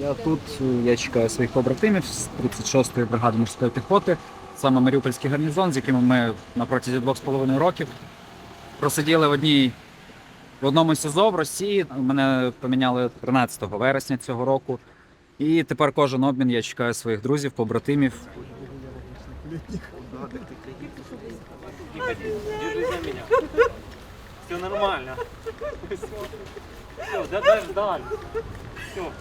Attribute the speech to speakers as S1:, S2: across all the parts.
S1: Я тут, я чекаю своїх побратимів з 36-ї бригади морської піхоти, саме Маріупольський гарнізон, з якими ми на протязі двох з половиною років просиділи в одній в одному СІЗО в Росії. Мене поміняли 13 вересня цього року. І тепер кожен обмін я чекаю своїх друзів, побратимів.
S2: Все нормально. Все, все да дай ждали. Все.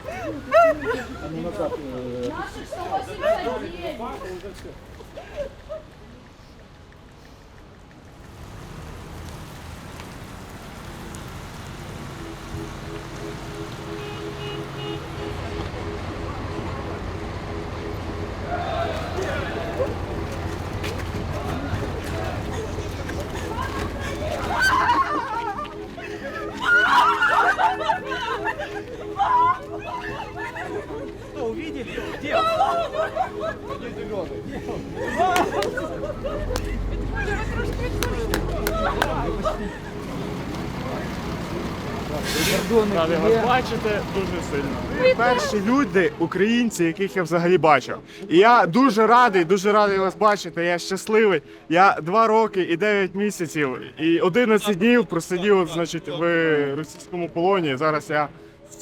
S3: Ради вас бачити дуже сильно. Перші люди, українці, яких я взагалі бачив. І я дуже радий, дуже радий вас бачити. Я щасливий. Я два роки і 9 місяців і 11 днів просидів, значить, в російському полоні. Зараз я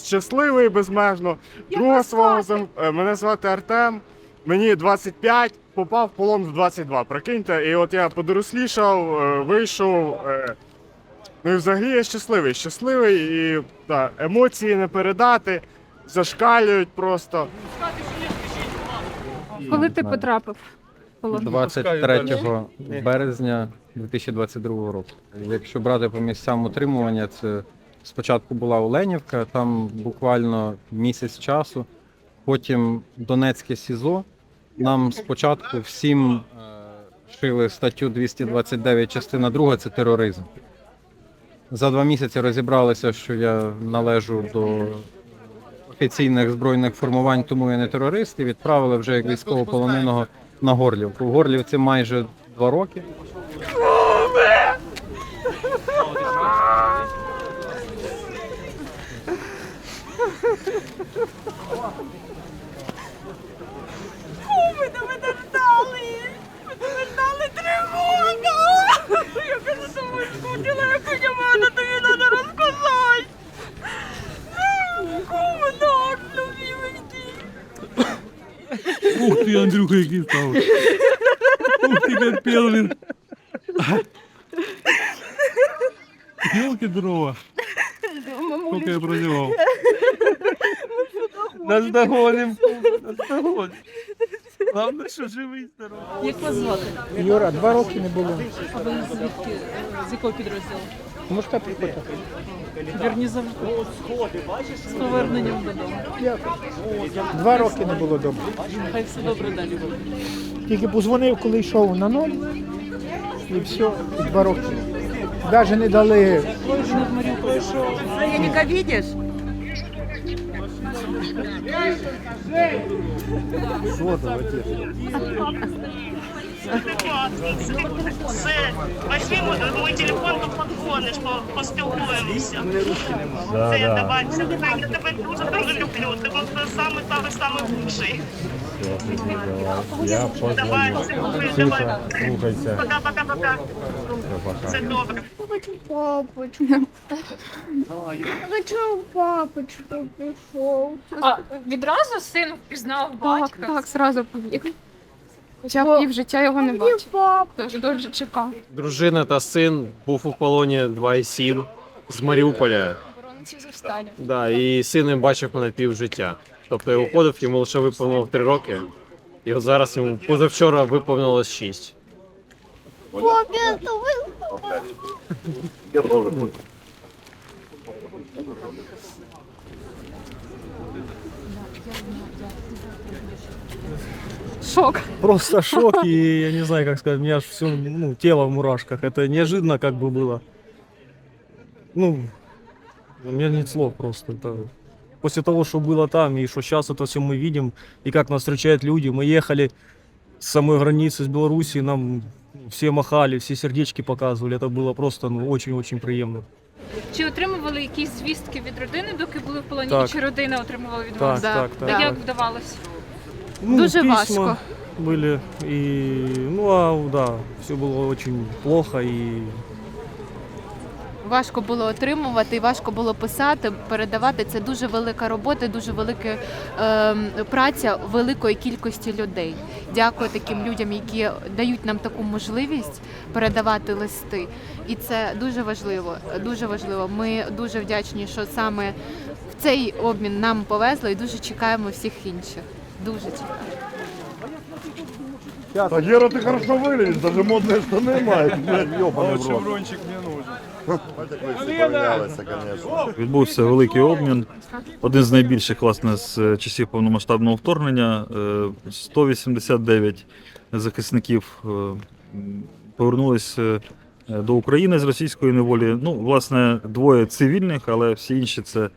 S3: щасливий безмежно. Друга свого зам- е, мене звати Артем. Мені 25, попав в полон в 22. Прикиньте, і от я подорослішав, е, вийшов. е, Ну і взагалі я щасливий, щасливий і да, емоції не передати, зашкалюють просто.
S4: Коли ти потрапив? в полон?
S5: 23 березня 2022 року. Якщо брати по місцям утримування, це спочатку була Оленівка, там буквально місяць часу, потім Донецьке СІЗО. Нам спочатку всім е, шили статтю 229, частина 2 це тероризм. За два місяці розібралися, що я належу до офіційних збройних формувань, тому я не терорист, і відправили вже як військовополоненого на Горлівку. В Горлівці майже два роки.
S6: Ми тебе дождали! Ми тебе ждали тривога! Я кажу, тому скучила, я кажу, мене тобі треба розказати! Кому так, любименький!
S7: Ух ти, Андрюха, який став. Ух ти, як пелвін. Ёлки дрова. Сколько я прозевал.
S2: Нас догоним. Нас догоним. Главное, що живий здоровий.
S8: Як вас звати?
S9: Юра, два роки не було.
S8: А ви звідки? З якого підрозділу?
S9: Морська піхота.
S8: Вірні завжди. З поверненням додому.
S9: Два роки не було вдома.
S8: Хай все добре далі буде.
S9: Тільки позвонив, коли йшов на ноль, і все, і два роки. Навіть не дали.
S8: Над Маріуполем.
S6: Яника видишь? Все, возьми мой, мой телефон, то подзвониш, по- поспілкуємося. Давай, все, давай, я тебе дуже дуже люблю. Ти самий самий самий лучший. Давай, все, давай. Пока, пока, пока. Все добре.
S4: Хочу папочку. Хочу папочку прийшов.
S10: А відразу син впізнав
S4: Так,
S10: батька.
S4: так, зразу побіг. Хоча пів життя його не бачив. Тож дуже чекав.
S2: Дружина та син був у полоні 2,7 з Маріуполя.
S10: Оборонці.
S2: Да, і син не бачив мене пів життя. Тобто я уходив, йому лише виповнило 3 роки. І от зараз йому позавчора виповнилось 6.
S4: Шок.
S7: Просто шок, и я не знаю, как сказать, у меня аж все ну, тело в мурашках. Это неожиданно как бы было. Ну, у меня нет слов просто. Это... После того, что было там, и что сейчас это все мы видим, и как нас встречают люди, мы ехали с самой границы с Белоруссией, нам все махали, все сердечки показывали. Это было просто ну, очень-очень приемно.
S10: Чи отримували якісь звістки від родини, доки були в полоні?
S7: Так.
S10: Чи родина отримувала від
S7: Так,
S10: вас?
S7: Так, так.
S10: А як вдавалося?
S7: Ну,
S4: Дуже
S7: письма
S4: важко.
S7: были, и, ну, а, да, все было очень плохо, и
S4: Важко було отримувати, і важко було писати, передавати. Це дуже велика робота, дуже велика ем, праця великої кількості людей. Дякую таким людям, які дають нам таку можливість передавати листи. І це дуже важливо. Дуже важливо. Ми дуже вдячні, що саме в цей обмін нам повезло, і дуже чекаємо всіх інших. Дуже чекаємо.
S11: А Гера, ты хорошо выглядишь, даже модные штаны маешь, блядь, ёбаный в рот. конечно.
S12: Відбувся великий обмін. Один з найбільших власне з часів повномасштабного вторгнення. Е, 189 захисників е, повернулись е, до України з російської неволі. Ну, власне, двоє цивільних, але всі інші це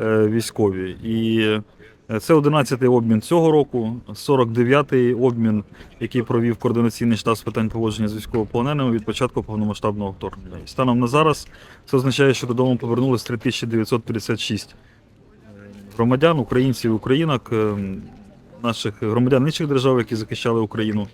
S12: е, військові. І е, це 11-й обмін цього року, 49-й обмін, який провів координаційний штаб з питань поводження з військовополоненими від початку повномасштабного вторгнення. Станом на зараз це означає, що додому повернулись 3956 громадян, українців українок, е, наших громадян інших держав, які захищали Україну.